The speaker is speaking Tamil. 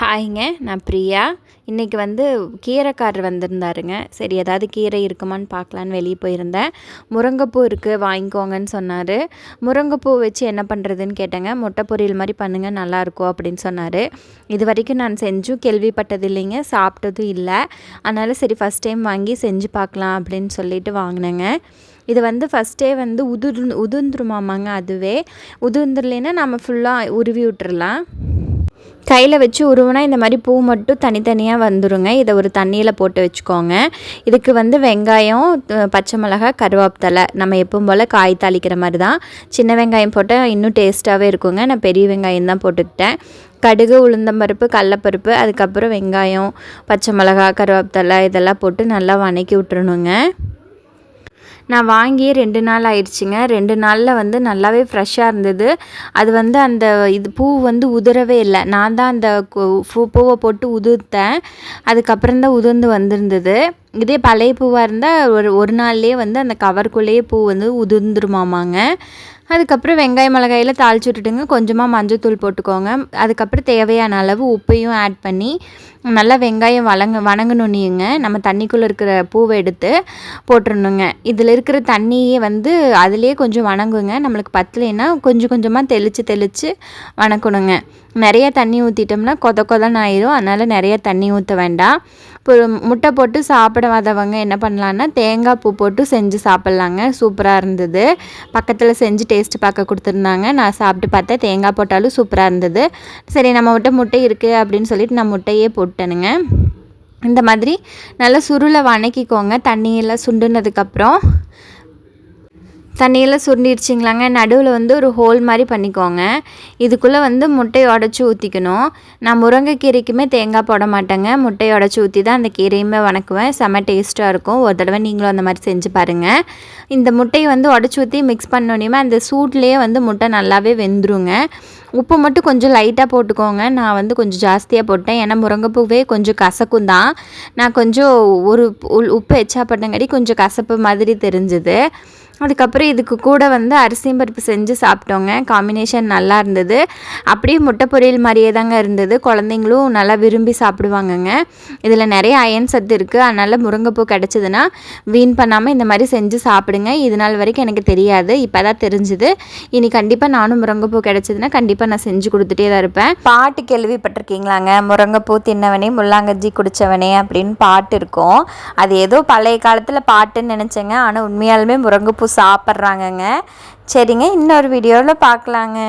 ஹாய்ங்க நான் பிரியா. இன்றைக்கி வந்து கீரைக்காரர் வந்திருந்தாருங்க. சரி ஏதாவது கீரை இருக்குமான்னு பார்க்கலான்னு வெளியே போயிருந்தேன். முருங்கைப்பூ இருக்குது வாங்கிக்கோங்கன்னு சொன்னார். முருங்கைப்பூ வச்சு என்ன பண்ணுறதுன்னு கேட்டேங்க. முட்டை பொரியல் மாதிரி பண்ணுங்கள் நல்லாயிருக்கும் அப்படின்னு சொன்னார். இது வரைக்கும் நான் செஞ்சும் கேள்விப்பட்டது இல்லைங்க சாப்பிட்டதும் இல்லை. அதனால் சரி ஃபஸ்ட் டைம் வாங்கி செஞ்சு பார்க்கலாம் அப்படின்னு சொல்லிட்டு வாங்கினேங்க. இது வந்து ஃபஸ்ட்டே வந்து உதிர் உதிர்ந்துருமாமாங்க அதுவே. உதிர்ந்துடலைன்னா நம்ம ஃபுல்லாக உருவி விட்டுறலாம். கையில் வச்சு உருவினா இந்த மாதிரி பூ மட்டும் தனித்தனியாக வந்துருங்க. இதை ஒரு தண்ணியில் போட்டு வச்சுக்கோங்க. இதுக்கு வந்து வெங்காயம் பச்சை மிளகாய் கருவேப்பிலை. நம்ம எப்பவும் போல் காய் தாளிக்கிற மாதிரி தான். சின்ன வெங்காயம் போட்டால் இன்னும் டேஸ்ட்டாகவே இருக்குங்க. நான் பெரிய வெங்காயம் தான் போட்டுக்கிட்டேன். கடுகு உளுந்தம்பருப்பு கடலப்பருப்பு அதுக்கப்புறம் வெங்காயம் பச்சை மிளகா கருவேப்பிலை இதெல்லாம் போட்டு நல்லா வணக்கி விட்டுருணுங்க நான் வாங்கி ரெண்டு நாள் ஆயிடுச்சுங்க. ரெண்டு நாளில் வந்து நல்லாவே ஃப்ரெஷ்ஷாக இருந்தது. அது வந்து அந்த இது பூ வந்து உதிரவே இல்லை. நான் தான் அந்த பூவை போட்டு உதிர்த்தேன். அதுக்கப்புறம் தான் உதிர்ந்து வந்திருந்தது. இதே பழைய பூவாக இருந்தால் ஒரு ஒரு நாள்லேயே வந்து அந்த கவருக்குள்ளேயே பூ வந்து உதிர்ந்துருமாமாங்க. அதுக்கப்புறம் வெங்காய மிளகாயில் தாளிச்சு விட்டுட்டுங்க. கொஞ்சமாக மஞ்சள் போட்டுக்கோங்க. அதுக்கப்புறம் தேவையான அளவு உப்பையும் ஆட் பண்ணி நல்லா வெங்காயம் வளங்க வணங்கணுன்னிங்க நம்ம தண்ணிக்குள்ளே இருக்கிற பூவை எடுத்து போட்டுடணுங்க இதில் இருக்கிற தண்ணியே வந்து அதுலேயே கொஞ்சம் வணங்குங்க. நம்மளுக்கு பத்தலைன்னா கொஞ்சம் கொஞ்சமாக தெளித்து தெளித்து வணக்கணுங்க. நிறைய தண்ணி ஊற்றிட்டோம்னா கொத கொதன்னு ஆயிரும். அதனால் நிறைய தண்ணி ஊற்ற வேண்டாம். முட்டை போட்டு சாப்பிடாதவங்க என்ன பண்ணலான்னா தேங்காய் பூ போட்டு செஞ்சு சாப்பிட்லாங்க. சூப்பராக இருந்தது. பக்கத்தில் செஞ்சு டேஸ்ட் பார்க்க கொடுத்துருந்தாங்க. நான் சாப்பிட்டு பார்த்தேன். தேங்காய் போட்டாலும் சூப்பராக இருந்தது. சரி நம்ம விட்ட முட்டை இருக்குது அப்படின்னு சொல்லிட்டு நான் முட்டையே போட்டேனுங்க இந்த மாதிரி நல்லா சுருளை வணக்கிக்கோங்க. தண்ணியெல்லாம் சுண்டுனதுக்கப்புறம் தண்ணியெல்லாம் சுருண்டிடுச்சிங்களாங்க. நடுவில் வந்து ஒரு ஹோல் மாதிரி பண்ணிக்கோங்க. இதுக்குள்ளே வந்து முட்டையை உடச்சி ஊற்றிக்கணும் நான் முருங்கைக்கீரைக்குமே தேங்காய் போட மாட்டேங்க. முட்டையை உடச்சி ஊற்றி தான் அந்த கீரையுமே வணக்குவேன். செம்ம டேஸ்ட்டாக இருக்கும். ஒரு தடவை நீங்களும் அந்த மாதிரி செஞ்சு பாருங்கள் இந்த முட்டையை வந்து உடச்சி ஊற்றி மிக்ஸ் பண்ணோன்னே அந்த சூட்லேயே வந்து முட்டை நல்லாவே வெந்துருங்க. உப்பு மட்டும் கொஞ்சம் லைட்டாக போட்டுக்கோங்க. நான் வந்து கொஞ்சம் ஜாஸ்தியாக போட்டேன். ஏன்னா முருங்கைப்பூவே கொஞ்சம் கசக்கும் தான். நான் கொஞ்சம் ஒரு உப்பு எச்சா போட்டங்காடி கொஞ்சம் கசப்பு மாதிரி தெரிஞ்சுது. அதுக்கப்புறம் இதுக்கு கூட வந்து அரிசியும் பருப்பு செஞ்சு சாப்பிட்டோங்க. காம்பினேஷன் நல்லா இருந்தது. அப்படியே முட்டை பொரியல் மாதிரியே தாங்க இருந்தது. குழந்தைங்களும் நல்லா விரும்பி சாப்பிடுவாங்கங்க. இதில் நிறைய அயன் சத்து இருக்குது அதனால் முருங்கைப்பூ கிடச்சிதுன்னா வீண் பண்ணாமல் இந்த மாதிரி செஞ்சு சாப்பிடுங்க. இது நாள் வரைக்கும் எனக்கு தெரியாது. இப்போ தான் தெரிஞ்சுது. இனி கண்டிப்பாக நானும் முருங்கைப்பூ கிடச்சிதுன்னா கண்டிப்பாக நான் செஞ்சு கொடுத்துட்டே தான் இருப்பேன். பாட்டு கேள்விப்பட்டிருக்கீங்களாங்க? முருங்கைப்பூ தின்னவனே முள்ளாங்கஞ்சி குடித்தவனே அப்படின்னு பாட்டு இருக்கும். அது ஏதோ பழைய காலத்தில் பாட்டுன்னு நினச்சேங்க. ஆனால் உண்மையாலுமே முருங்கைப்பூ சாப்பிட்றாங்கங்க. சரிங்க இன்னொரு வீடியோவில் பார்க்கலாங்க.